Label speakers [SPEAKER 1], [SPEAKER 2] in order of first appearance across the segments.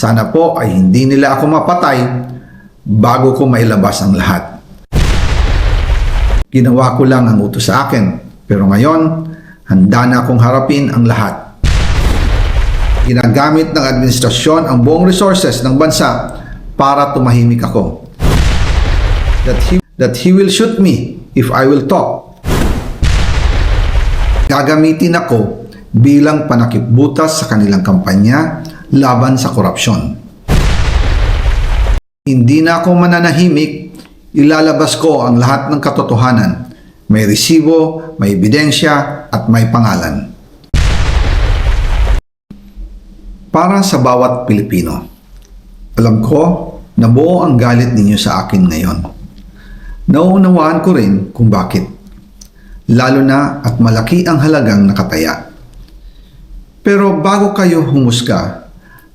[SPEAKER 1] Sana po ay hindi nila ako mapatay bago ko mailabas ang lahat. Ginawa ko lang ang utos sa akin, pero ngayon, handa na akong harapin ang lahat. Ginagamit ng administrasyon ang buong resources ng bansa para tumahimik ako. That he, that he will shoot me if I will talk. Gagamitin ako bilang panakipbutas sa kanilang kampanya laban sa korupsyon. Hindi na ako mananahimik, ilalabas ko ang lahat ng katotohanan. May resibo, may ebidensya, at may pangalan. Para sa bawat Pilipino, alam ko na buo ang galit ninyo sa akin ngayon. Nauunawaan ko rin kung bakit. Lalo na at malaki ang halagang nakataya. Pero bago kayo humusga,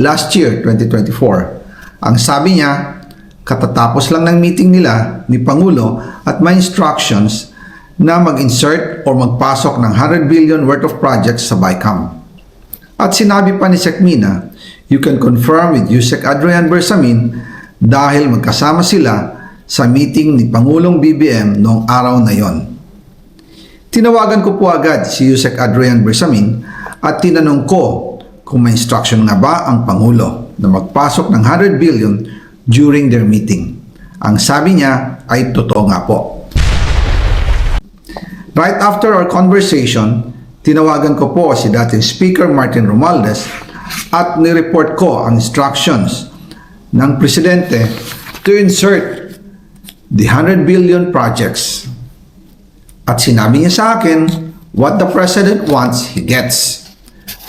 [SPEAKER 1] last year, 2024. Ang sabi niya, katatapos lang ng meeting nila ni Pangulo at may instructions na mag-insert or magpasok ng 100 billion worth of projects sa BICAM. At sinabi pa ni Sekmina, you can confirm with Yusek Adrian Bersamin dahil magkasama sila sa meeting ni Pangulong BBM noong araw na yon. Tinawagan ko po agad si Yusek Adrian Bersamin at tinanong ko kung may instruction nga ba ang Pangulo na magpasok ng 100 billion during their meeting. Ang sabi niya ay totoo nga po. Right after our conversation, tinawagan ko po si dating Speaker Martin Romualdez at nireport ko ang instructions ng Presidente to insert the 100 billion projects. At sinabi niya sa akin, what the President wants, he gets.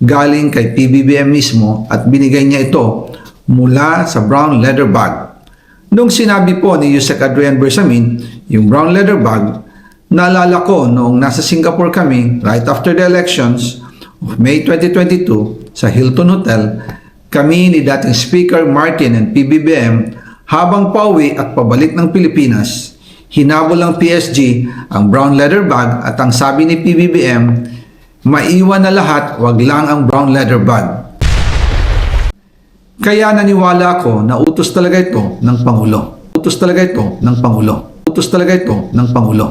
[SPEAKER 1] galing kay PBBM mismo at binigay niya ito mula sa brown leather bag. Nung sinabi po ni Yusek Adrian Bersamin, yung brown leather bag, naalala ko noong nasa Singapore kami right after the elections of May 2022 sa Hilton Hotel, kami ni dating Speaker Martin and PBBM habang pauwi at pabalik ng Pilipinas, hinabol ng PSG ang brown leather bag at ang sabi ni PBBM, maiwan na lahat, wag lang ang brown leather bag. Kaya naniwala ako na utos talaga ito ng Pangulo. Utos talaga ito ng Pangulo. Utos talaga ito ng Pangulo.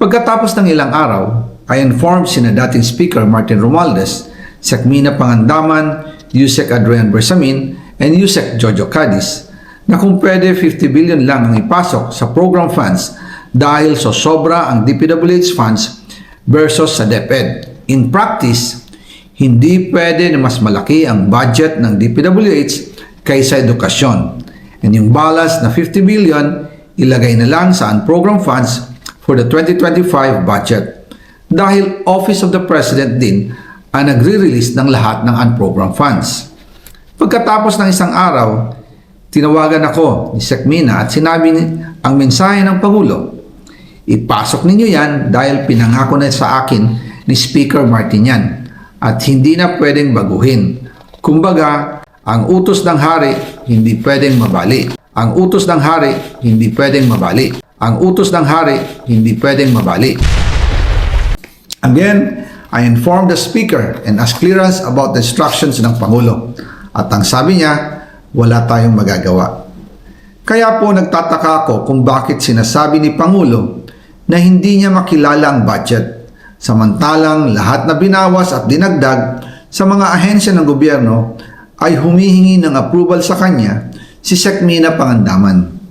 [SPEAKER 1] Pagkatapos ng ilang araw, I informed sina dating Speaker Martin Romualdez, Sekmina Pangandaman, Yusek Adrian Bersamin, and Yusek Jojo Cadiz na kung pwede 50 billion lang ang ipasok sa program funds dahil so sobra ang DPWH funds versus sa DepEd. In practice, hindi pwede na mas malaki ang budget ng DPWH kaysa edukasyon. And yung balance na 50 billion, ilagay na lang sa unprogram funds for the 2025 budget dahil Office of the President din ang nagre-release ng lahat ng unprogrammed funds. Pagkatapos ng isang araw, tinawagan ako ni Sekmina at sinabi ang mensahe ng Pangulo. Ipasok ninyo yan dahil pinangako na sa akin ni Speaker Martin yan at hindi na pwedeng baguhin. Kumbaga, ang utos ng hari hindi pwedeng mabali. Ang utos ng hari hindi pwedeng mabali. Ang utos ng hari hindi pwedeng mabali. Again, I informed the Speaker and asked clearance about the instructions ng Pangulo. At ang sabi niya, wala tayong magagawa. Kaya po nagtataka ako kung bakit sinasabi ni Pangulo na hindi niya makilala ang budget. Samantalang lahat na binawas at dinagdag sa mga ahensya ng gobyerno ay humihingi ng approval sa kanya si Sekmina Pangandaman.